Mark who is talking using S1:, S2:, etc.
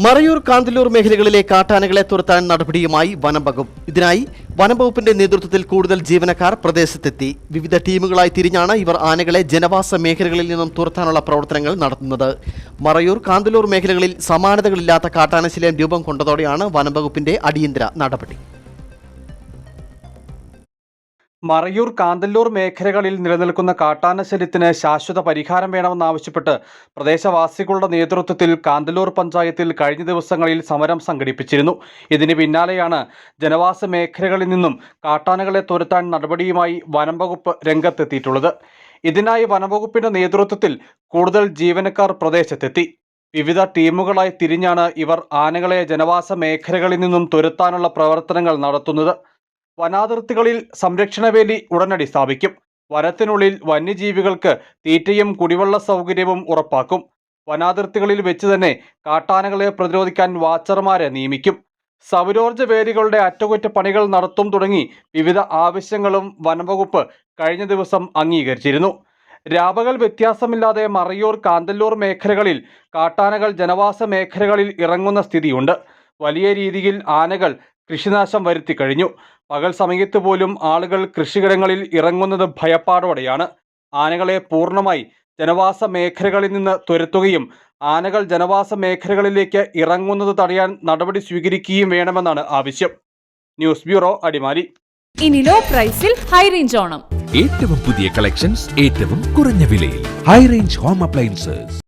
S1: മറയൂർ കാന്തല്ലൂർ മേഖലകളിലെ കാട്ടാനകളെ തുരത്താൻ നടപടിയുമായി വനം വകുപ്പ്. ഇതിനായി വനം വകുപ്പിന്റെ നേതൃത്വത്തിൽ കൂടുതൽ ജീവനക്കാർ പ്രദേശത്തെത്തി. വിവിധ ടീമുകളായി തിരിഞ്ഞാണ് ഇവർ ആനകളെ ജനവാസ മേഖലകളിൽ നിന്നും തുരത്താനുള്ള പ്രവർത്തനങ്ങൾ നടത്തുന്നത്. മറയൂർ കാന്തല്ലൂർ മേഖലകളിൽ സമാനതകളില്ലാത്ത കാട്ടാനശീലം രൂപം കൊണ്ടതോടെയാണ് വനം വകുപ്പിന്റെ അടിയന്തര നടപടി.
S2: മറയൂർ കാന്തല്ലൂർ മേഖലകളിൽ നിലനിൽക്കുന്ന കാട്ടാനശല്യത്തിന് ശാശ്വത പരിഹാരം വേണമെന്നാവശ്യപ്പെട്ട് പ്രദേശവാസികളുടെ നേതൃത്വത്തിൽ കാന്തല്ലൂർ പഞ്ചായത്തിൽ കഴിഞ്ഞ ദിവസങ്ങളിൽ സമരം സംഘടിപ്പിച്ചിരുന്നു. ഇതിന് പിന്നാലെയാണ് ജനവാസ മേഖലകളിൽ നിന്നും കാട്ടാനകളെ തുരത്താൻ നടപടിയുമായി വനം വകുപ്പ് രംഗത്തെത്തിയിട്ടുള്ളത്. ഇതിനായി വനംവകുപ്പിന്റെ നേതൃത്വത്തിൽ കൂടുതൽ ജീവനക്കാർ പ്രദേശത്തെത്തി. വിവിധ ടീമുകളായി തിരിഞ്ഞാണ് ഇവർ ആനകളെ ജനവാസ മേഖലകളിൽ നിന്നും തുരത്താനുള്ള പ്രവർത്തനങ്ങൾ നടത്തുന്നത്. വനാതിർത്തികളിൽ സംരക്ഷണവേലി ഉടനടി സ്ഥാപിക്കും. വനത്തിനുള്ളിൽ വന്യജീവികൾക്ക് തീറ്റയും കുടിവെള്ള സൗകര്യവും ഉറപ്പാക്കും. വനാതിർത്തികളിൽ വെച്ച് തന്നെ കാട്ടാനകളെ പ്രതിരോധിക്കാൻ വാച്ചർമാരെ നിയമിക്കും. സൗരോർജ വേലികളുടെ അറ്റകുറ്റപ്പണികൾ നടത്തും തുടങ്ങി വിവിധ ആവശ്യങ്ങളും വനംവകുപ്പ് കഴിഞ്ഞ ദിവസം അംഗീകരിച്ചിരുന്നു. രാപകൽ വ്യത്യാസമില്ലാതെ മറയൂർ കാന്തല്ലൂർ മേഖലകളിൽ കാട്ടാനകൾ ജനവാസ മേഖലകളിൽ ഇറങ്ങുന്ന സ്ഥിതിയുണ്ട്. വലിയ രീതിയിൽ ആനകൾ കൃഷിനാശം വരുത്തി കഴിഞ്ഞു. പകൽ സമയത്ത് പോലും ആളുകൾ കൃഷിയിടങ്ങളിൽ ഇറങ്ങുന്നത് ഭയപ്പാടോടെയാണ്. ആനകളെ പൂർണമായി ജനവാസ മേഖലകളിൽ നിന്ന് തുരത്തുകയും ആനകൾ ജനവാസ മേഖലകളിലേക്ക് ഇറങ്ങുന്നത് തടയാൻ നടപടി സ്വീകരിക്കുകയും വേണമെന്നാണ് ആവശ്യം. News bureau Adimali.
S3: ഇനി ലോ പ്രൈസിൽ ഹൈ റേഞ്ച് ഓണം.
S4: ഏറ്റവും പുതിയ കളക്ഷൻസ് ഏറ്റവും കുറഞ്ഞ വിലയിൽ. High range home appliances